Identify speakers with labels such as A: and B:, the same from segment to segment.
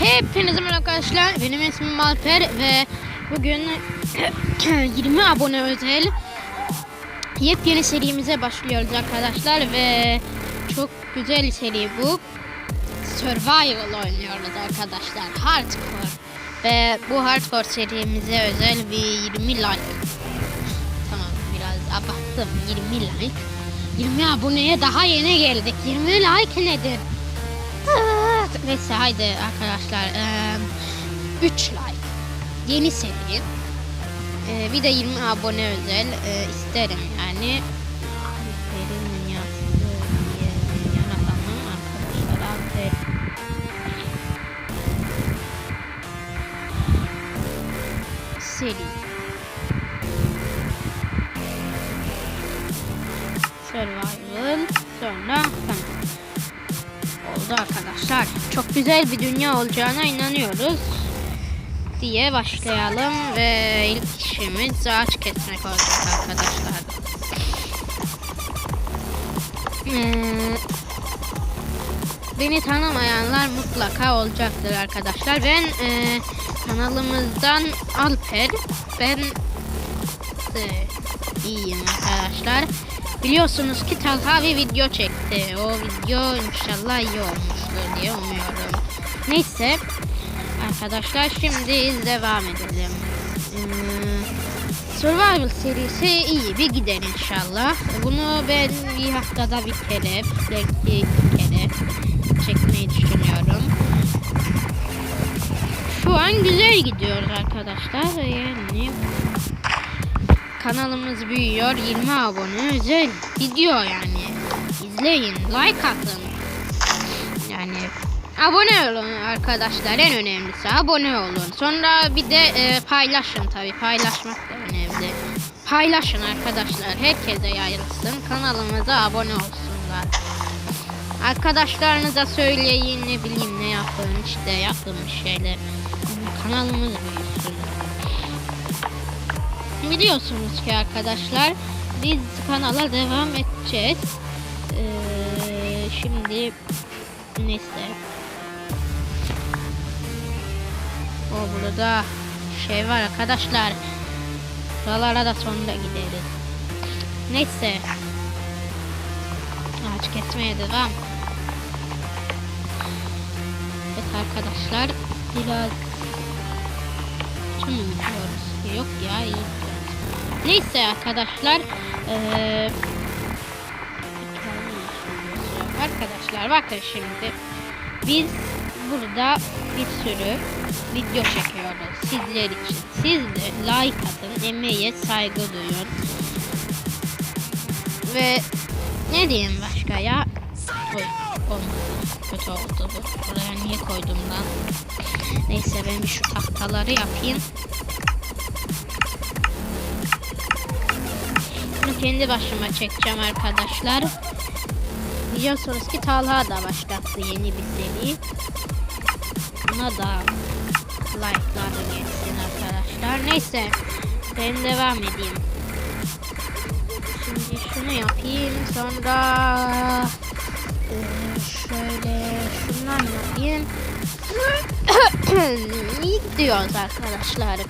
A: Hepinize merhaba arkadaşlar. Benim ismim Alper ve bugün 20 abone özel yepyeni serimize başlıyoruz arkadaşlar ve çok güzel seri bu. Survival oynuyoruz arkadaşlar. Hardcore. Ve bu hardcore serimize özel bir 20 like. Tamam biraz abarttım. 20 like. 20 aboneye daha yeni geldik. 20 like nedir? Evet. Neyse haydi arkadaşlar. 3 like. Yeni seri. Eee, bir de 20 abone özel eee, isterim yani. Alper'in. Alper. Seri. Survival. Sonra oldu arkadaşlar. Çok güzel bir dünya olacağına inanıyoruz. Diye başlayalım ve ilk işimiz ağaç kesmek olacak arkadaşlar. Ee, beni tanımayanlar mutlaka olacaktır arkadaşlar. Ben e, kanalımızdan Alper. Ben e, iyiyim arkadaşlar. Biliyorsunuz ki Talha bir video çekti. O video inşallah iyi olmuştur diye umuyorum. Neyse arkadaşlar şimdi devam edelim. Hmm, Survival serisi iyi bir gider inşallah. Bunu ben bir haftada bir kere belki iki kere çekmeyi düşünüyorum. Şu an güzel gidiyoruz arkadaşlar. Yani kanalımız büyüyor. 20 abone özel gidiyor yani. İzleyin, like atın. Yani abone olun arkadaşlar en önemlisi abone olun. Sonra bir de e, paylaşın tabi paylaşmak da önemli. Paylaşın arkadaşlar herkese yayılsın kanalımıza abone olsunlar. Arkadaşlarınıza söyleyin ne bileyim ne yapın işte yapın bir şeyler. Kanalımız büyüsün. Biliyorsunuz ki arkadaşlar biz kanala devam edeceğiz. Ee, şimdi neyse. O burada şey var arkadaşlar. Buralara da sonra gideriz. Neyse. Ağaç kesmeye devam. Evet arkadaşlar biraz mu gidiyoruz? Yok ya iyi. Neyse arkadaşlar eee, Arkadaşlar bakın şimdi biz burada bir sürü video çekiyoruz sizler için. Siz de like atın, emeğe saygı duyun. Ve ne diyeyim başka ya? Oy. Kötü oldu bu. Buraya niye koydum lan? Neyse ben bir şu tahtaları yapayım. Kendi başıma çekeceğim arkadaşlar. Biliyorsunuz ki Talha da başlattı yeni bir seri. Buna da like'lar gelsin arkadaşlar. Neyse ben devam edeyim. Şimdi şunu yapayım sonra şöyle şundan yapayım. İyi gidiyoruz arkadaşlar.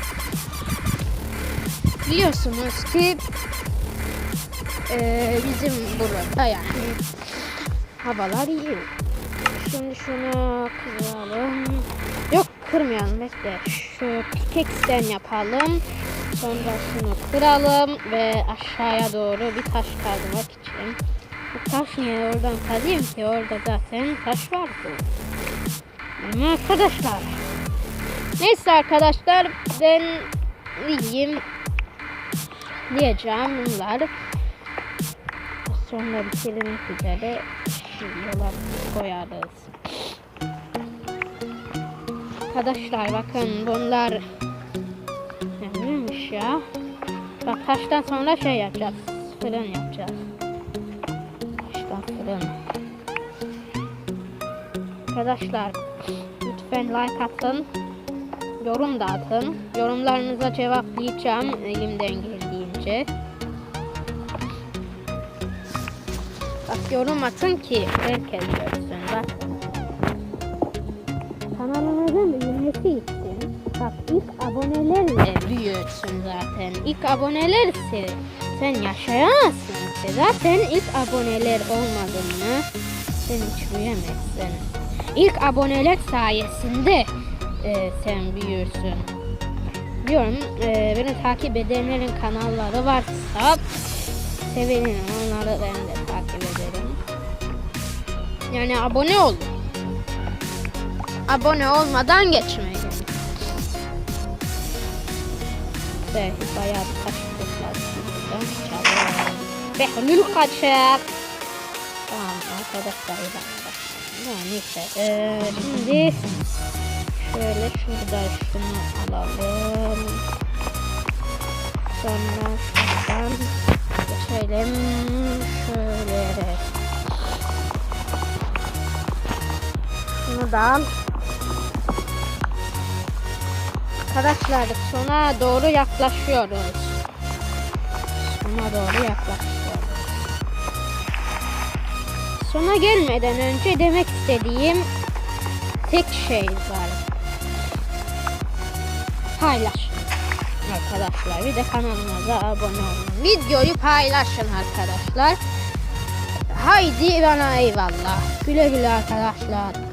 A: Biliyorsunuz ki eee, bizim burada yani havalar iyi. Şimdi şunu kıralım. Yok kırmayalım bekle. Şu pickaxe'den yapalım. Sonra şunu kıralım ve aşağıya doğru bir taş kazmak için. Bu taş niye oradan kazayım ki? Orada zaten taş vardı. Ama arkadaşlar. Neyse arkadaşlar ben iyiyim diyeceğim bunlar. Sonra bitirmek üzere yola koyarız. Arkadaşlar bakın bunlar neymiş ya? Bak taştan sonra şey yapacağız. Fırın yapacağız. Taştan fırın. Arkadaşlar lütfen like atın. Yorum da atın. Yorumlarınıza cevaplayacağım elimden geldiğince. Yorum atın ki herkes görsün. Bak. Kanalımızın Bak ilk abonelerle büyüyorsun zaten. İlk abonelerse sen yaşayamazsın. Zaten ilk aboneler olmadın mı sen hiç büyüyemezsin. İlk aboneler sayesinde e, sen büyürsün. Diyorum e, beni takip edenlerin kanalları varsa sevinirim onları ben de. Yani abone olun. Abone olmadan geçmeyin. Belki bayağı bir çalalım. Behlül kaçak. Tamam arkadaşlar bir dakika. Ya neyse. Ee, şimdi şöyle şurada şunu alalım. Sonra şuradan geçelim. Al. Arkadaşlar sona doğru yaklaşıyoruz. Sona doğru yaklaşıyoruz. Sona gelmeden önce demek istediğim tek şey var. Paylaş. Arkadaşlar bir de kanalımıza abone olun. Videoyu paylaşın arkadaşlar. Haydi bana eyvallah. Güle güle arkadaşlar.